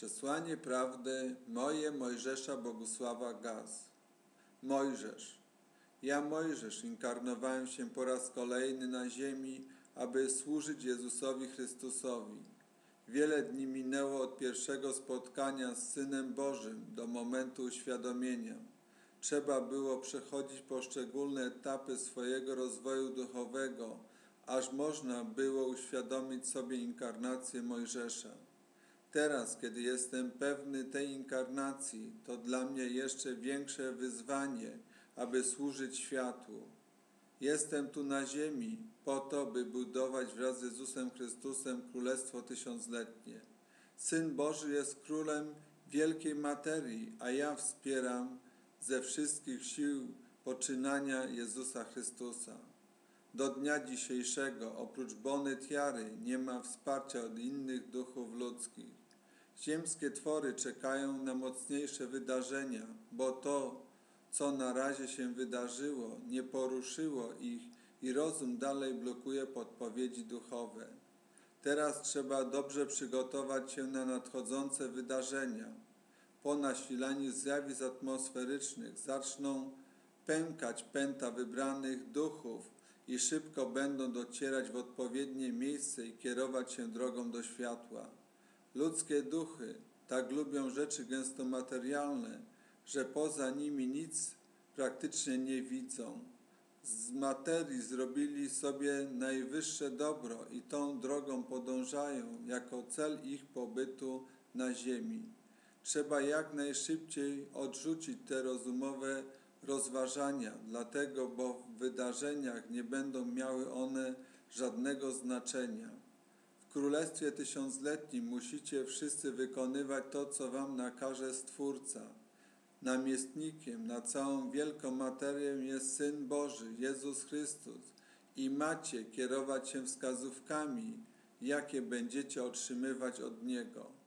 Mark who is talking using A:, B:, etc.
A: Przesłanie prawdy moje Mojżesza Bogusława Gaz. Mojżesz. Ja Mojżesz inkarnowałem się po raz kolejny na ziemi, aby służyć Jezusowi Chrystusowi. Wiele dni minęło od pierwszego spotkania z Synem Bożym do momentu uświadomienia. Trzeba było przechodzić poszczególne etapy swojego rozwoju duchowego, aż można było uświadomić sobie inkarnację Mojżesza. Teraz, kiedy jestem pewny tej inkarnacji, to dla mnie jeszcze większe wyzwanie, aby służyć światłu. Jestem tu na ziemi po to, by budować wraz z Jezusem Chrystusem Królestwo Tysiącletnie. Syn Boży jest królem wielkiej materii, a ja wspieram ze wszystkich sił poczynania Jezusa Chrystusa. Do dnia dzisiejszego, oprócz Bony Tiary, nie ma wsparcia od innych duchów ludzkich. Ziemskie twory czekają na mocniejsze wydarzenia, bo to, co na razie się wydarzyło, nie poruszyło ich i rozum dalej blokuje podpowiedzi duchowe. Teraz trzeba dobrze przygotować się na nadchodzące wydarzenia. Po nasilaniu zjawisk atmosferycznych zaczną pękać pęta wybranych duchów i szybko będą docierać w odpowiednie miejsce i kierować się drogą do światła. Ludzkie duchy tak lubią rzeczy gęsto materialne, że poza nimi nic praktycznie nie widzą. Z materii zrobili sobie najwyższe dobro i tą drogą podążają jako cel ich pobytu na ziemi. Trzeba jak najszybciej odrzucić te rozumowe rozważania, dlatego bo w wydarzeniach nie będą miały one żadnego znaczenia. W Królestwie Tysiącletnim musicie wszyscy wykonywać to, co wam nakaże Stwórca. Namiestnikiem na całą wielką materię jest Syn Boży, Jezus Chrystus i macie kierować się wskazówkami, jakie będziecie otrzymywać od Niego.